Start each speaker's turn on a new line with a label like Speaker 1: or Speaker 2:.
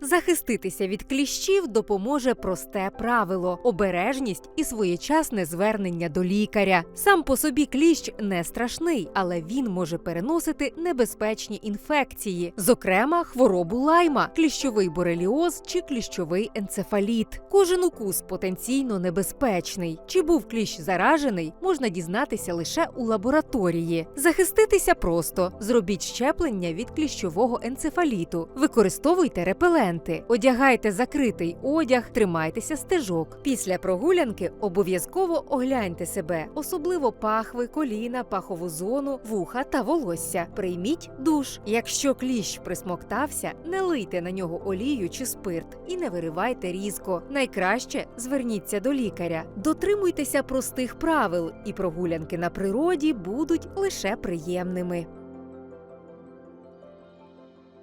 Speaker 1: Захиститися від кліщів допоможе просте правило обережність і своєчасне звернення до лікаря. Сам по собі кліщ не страшний, але він може переносити небезпечні інфекції, зокрема хворобу лайма, кліщовий бореліоз чи кліщовий енцефаліт. Кожен укус потенційно небезпечний. Чи був кліщ заражений, можна дізнатися лише у лабораторії. Захиститися просто зробіть щеплення від кліщового енцефаліту, використовуйте репеленти, одягайте закритий одяг, тримайтеся стежок. Після прогулянки обов'язково огляньте себе, особливо пахви, коліна, пахову зону, вуха та волосся. Прийміть душ. Якщо кліщ присмоктався, не лийте на нього олію чи спирт і не виривайте різко. Найкраще зверніться до лікаря. Дотримуйтеся простих правил, і прогулянки на природі будуть лише приємними.